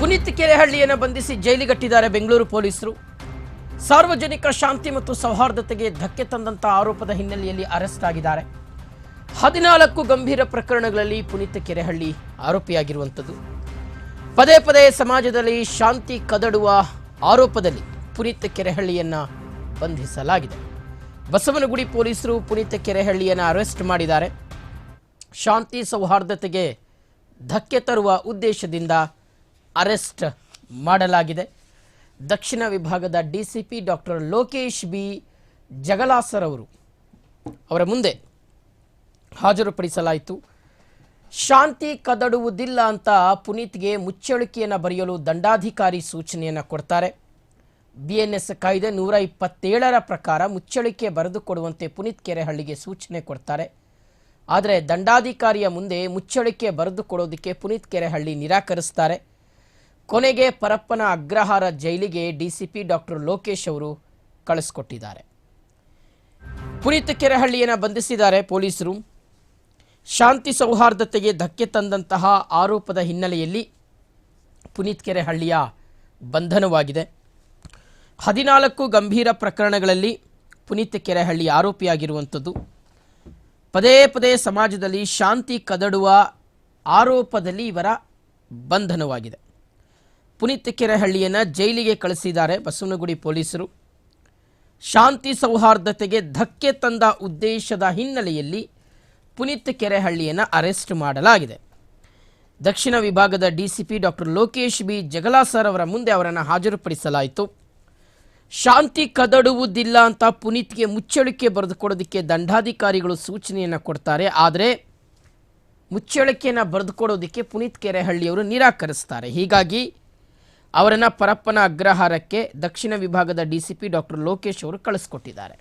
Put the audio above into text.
ಪುನೀತ್ ಕೆರೆಹಳ್ಳಿಯನ್ನು ಬಂಧಿಸಿ ಜೈಲಿಗಟ್ಟಿದ್ದಾರೆ ಬೆಂಗಳೂರು ಪೊಲೀಸರು. ಸಾರ್ವಜನಿಕ ಶಾಂತಿ ಮತ್ತು ಸೌಹಾರ್ದತೆಗೆ ಧಕ್ಕೆ ತಂದಂಥ ಆರೋಪದ ಹಿನ್ನೆಲೆಯಲ್ಲಿ ಅರೆಸ್ಟ್ ಆಗಿದ್ದಾರೆ. ಹದಿನಾಲ್ಕು ಗಂಭೀರ ಪ್ರಕರಣಗಳಲ್ಲಿ ಪುನೀತ್ ಕೆರೆಹಳ್ಳಿ ಆರೋಪಿಯಾಗಿರುವಂಥದ್ದು. ಪದೇ ಪದೇ ಸಮಾಜದಲ್ಲಿ ಶಾಂತಿ ಕದಡುವ ಆರೋಪದಲ್ಲಿ ಪುನೀತ್ ಕೆರೆಹಳ್ಳಿಯನ್ನು ಬಂಧಿಸಲಾಗಿದೆ. ಬಸವನಗುಡಿ ಪೊಲೀಸರು ಪುನೀತ್ ಕೆರೆಹಳ್ಳಿಯನ್ನು ಅರೆಸ್ಟ್ ಮಾಡಿದ್ದಾರೆ. ಶಾಂತಿ ಸೌಹಾರ್ದತೆಗೆ ಧಕ್ಕೆ ತರುವ ಉದ್ದೇಶದಿಂದ ಅರೆಸ್ಟ್ ಮಾಡಲಾಗಿದೆ. ದಕ್ಷಿಣ ವಿಭಾಗದ DCP doctor Lokesh B. Jagalasar ಅವರು ಅವರ ಮುಂದೆ ಹಾಜರುಪಡಿಸಲಾಯಿತು. ಶಾಂತಿ ಕದಡುವುದಿಲ್ಲ ಅಂತ ಪುನೀತ್ಗೆ ಮುಚ್ಚಳಿಕೆಯನ್ನು ಬರೆಯಲು ದಂಡಾಧಿಕಾರಿ ಸೂಚನೆಯನ್ನು ಕೊಡ್ತಾರೆ. ಬಿ ಎನ್ ಎಸ್ ಕಾಯ್ದೆ ನೂರ ಇಪ್ಪತ್ತೇಳರ ಪ್ರಕಾರ ಮುಚ್ಚಳಿಕೆ ಬರೆದುಕೊಡುವಂತೆ ಪುನೀತ್ ಕೆರೆಹಳ್ಳಿಗೆ ಸೂಚನೆ ಕೊಡ್ತಾರೆ. ಆದರೆ ದಂಡಾಧಿಕಾರಿಯ ಮುಂದೆ ಮುಚ್ಚಳಿಕೆ ಬರೆದುಕೊಡೋದಕ್ಕೆ ಪುನೀತ್ ಕೆರೆಹಳ್ಳಿ ನಿರಾಕರಿಸ್ತಾರೆ. ಕೊನೆಗೆ ಪರಪ್ಪನ ಅಗ್ರಹಾರ ಜೈಲಿಗೆ ಡಿಸಿಪಿ ಡಾಕ್ಟರ್ ಲೋಕೇಶ್ ಅವರು ಕಳಿಸ್ಕೊಟ್ಟಿದ್ದಾರೆ. ಪುನೀತ್ ಕೆರೆಹಳ್ಳಿಯನ್ನು ಬಂಧಿಸಿದ್ದಾರೆ ಪೊಲೀಸರು. ಶಾಂತಿ ಸೌಹಾರ್ದತೆಗೆ ಧಕ್ಕೆ ತಂದಂತಹ ಆರೋಪದ ಹಿನ್ನೆಲೆಯಲ್ಲಿ ಪುನೀತ್ ಕೆರೆಹಳ್ಳಿಯ ಬಂಧನವಾಗಿದೆ. ಹದಿನಾಲ್ಕು ಗಂಭೀರ ಪ್ರಕರಣಗಳಲ್ಲಿ ಪುನೀತ್ ಕೆರೆಹಳ್ಳಿ ಆರೋಪಿಯಾಗಿರುವಂಥದ್ದು. ಪದೇ ಪದೇ ಸಮಾಜದಲ್ಲಿ ಶಾಂತಿ ಕದಡುವ ಆರೋಪದಲ್ಲಿ ಇವರ ಬಂಧನವಾಗಿದೆ. ಪುನೀತ್ ಕೆರೆಹಳ್ಳಿಯನ್ನು ಜೈಲಿಗೆ ಕಳಿಸಿದ್ದಾರೆ. ಬಸವನಗುಡಿ ಪೊಲೀಸರು. ಶಾಂತಿ ಸೌಹಾರ್ದತೆಗೆ ಧಕ್ಕೆ ತಂದ ಉದ್ದೇಶದ ಹಿನ್ನೆಲೆಯಲ್ಲಿ ಪುನೀತ್ ಕೆರೆಹಳ್ಳಿಯನ್ನು ಅರೆಸ್ಟ್ ಮಾಡಲಾಗಿದೆ. ದಕ್ಷಿಣ ವಿಭಾಗದ DCP doctor Lokesh B. Jagalasar ಅವರ ಮುಂದೆ ಅವರನ್ನು ಹಾಜರುಪಡಿಸಲಾಯಿತು. ಶಾಂತಿ ಕದಡುವುದಿಲ್ಲ ಅಂತ ಪುನೀತ್ಗೆ ಮುಚ್ಚಳಿಕೆ ಬರೆದುಕೊಡೋದಕ್ಕೆ ದಂಡಾಧಿಕಾರಿಗಳು ಸೂಚನೆಯನ್ನು ಕೊಡ್ತಾರೆ. ಆದರೆ ಮುಚ್ಚಳಿಕೆಯನ್ನು ಬರೆದುಕೊಡೋದಕ್ಕೆ ಪುನೀತ್ ಕೆರೆಹಳ್ಳಿಯವರು ನಿರಾಕರಿಸ್ತಾರೆ. ಹೀಗಾಗಿ ಅವರನ್ನು ಪರಪ್ಪನ ಅಗ್ರಹಾರಕ್ಕೆ ದಕ್ಷಿಣ ವಿಭಾಗದ ಡಿಸಿಪಿ ಡಾಕ್ಟರ್ ಲೋಕೇಶ್ ಅವರು ಕಳಿಸ್ಕೊಟ್ಟಿದ್ದಾರೆ.